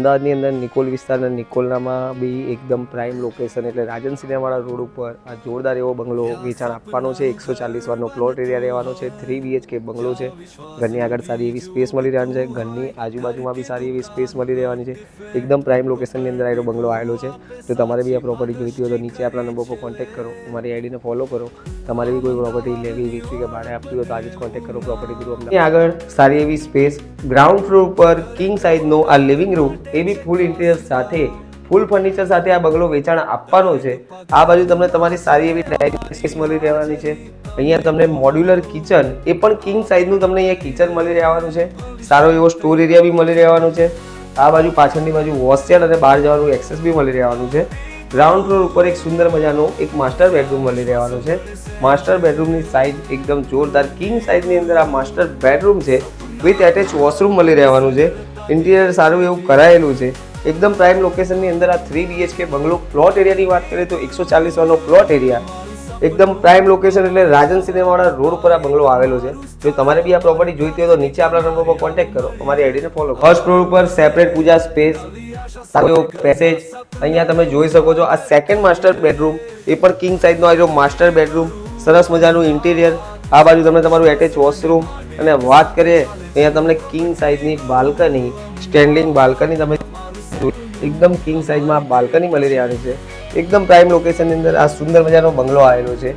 અમદાવાદની અંદર નિકોલ વિસ્તારના નિકોલનામાં બી એકદમ પ્રાઇમ લોકેશન એટલે રાજન સિનેમાવાળા રોડ ઉપર આ જોરદાર એવો બંગલો વેચાણ આપવાનો છે. એકસો ચાલીસ વારનો પ્લોટ એરિયા રહેવાનો છે. થ્રી બીએચકે બંગલો છે. ઘરની આગળ સારી એવી સ્પેસ મળી રહેવાની છે. ઘરની આજુબાજુમાં બી સારી એવી સ્પેસ મળી રહેવાની છે. એકદમ પ્રાઇમ લોકેશનની અંદર આવેલો બંગલો આવેલો છે. તો તમારે બી આ પ્રોપર્ટી જોઈતી હોય તો નીચે આપણા નંબર પર કોન્ટેક્ટ કરો. અમારી આઈડીને ફોલો કરો. તમારે બી કોઈ પ્રોપર્ટી લેવી, વેચવી કે ભાડે આપવી હોય તો આજે જ કોન્ટેક્ટ કરો પ્રોપર્ટી ગ્રુપ આગળ સારી એવી સ્પેસ ગ્રાઉન્ડ ફ્લોર પર કિંગ સાઇઝનો આ લિવિંગ રૂમ એ બી ફૂલ ઇન્ટિરિયર સાથે ફૂલ ફર્નિચર સાથે આ બંગલો વેચાણ આપવાનો છે. આ બાજુ તમને તમારી સારી એવી ડાઇનિંગ સ્પેસ મળી રહેવાની છે. અહીંયા તમને મોડ્યુલર કિચન એ પણ કિંગ સાઇઝનું તમને અહીંયા કિચન મળી રહેવાનું છે. સારો એવો સ્ટોર એરિયા બી મળી રહેવાનો છે. આ બાજુ પાછળની બાજુ વોશિયર અને બહાર જવાનું એક્સેસ બી મળી રહેવાનું છે. ગ્રાઉન્ડ ફ્લોર ઉપર એક સુંદર મજાનો એક માસ્ટર બેડરૂમ મળી રહેવાનો છે. માસ્ટર બેડરૂમની સાઇઝ એકદમ જોરદાર. કિંગ સાઇઝની અંદર આ માસ્ટર બેડરૂમ છે. વિથ એટેચ વોશરૂમ મળી રહેવાનું છે. ઇન્ટિરિયર સારું એવું કરાયેલું છે. એકદમ પ્રાઇમ લોકેશનની અંદર આ થ્રી બીએચકે બંગલો પ્લોટ એરિયાની વાત કરીએ તો એકસો ચાલીસવાનો પ્લોટ એરિયા એકદમ પ્રાઇમ લોકેશન એટલે રાજન સિનેમાવાળા રોડ પર આ બંગલો આવેલો છે. જો તમારે બી આ પ્રોપર્ટી જોઈતી હોય તો નીચે આપણા નંબર પર કોન્ટેક્ટ કરો. અમારી આઈડીને ફોલો ફર્સ્ટ ફ્લોર ઉપર સેપરેટ પૂજા સ્પેસ સારો પેસેજ અહીંયા તમે જોઈ શકો છો આ સેકન્ડ માસ્ટર બેડરૂમ એ પણ કિંગ સાઇઝનો આવ્યો માસ્ટર બેડરૂમ સરસ મજાનું ઇન્ટિરિયર આ બાજુ તમને તમારું એટેચ વોશરૂમ અને વાત કરીએ, અહીંયા તમને કિંગ સાઇઝની બાલ્કની સ્ટેન્ડિંગ બાલ્કની તમે એકદમ કિંગ સાઇઝમાં બાલ્કની મળી રહેવાની છે. એકદમ પ્રાઇમ લોકેશનની અંદર આ સુંદર મજાનો બંગલો આવેલો છે.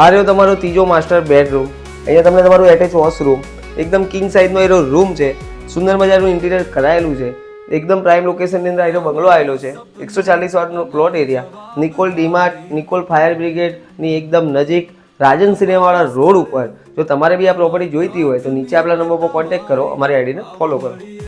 આ રહ્યો તમારો ત્રીજો માસ્ટર બેડરૂમ અહીંયા તમને તમારું એટેચ વોશરૂમ એકદમ કિંગ સાઇઝનો એનો રૂમ છે. સુંદર મજાનું ઇન્ટિરિયર કરાયેલું છે. એકદમ પ્રાઇમ લોકેશનની અંદર આવેલો બંગલો આવેલો છે. એકસો ચાલીસ વાટનો plot area Nikol DMart Nikol fire બ્રિગેડની એકદમ નજીક રાજન સિનેમાવાળા રોડ ઉપર. જો તમારે બી આ પ્રોપર્ટી જોઈતી હોય તો નીચે આપણા નંબર પર કોન્ટેક્ટ કરો. અમારી આઈડીને ફોલો કરો.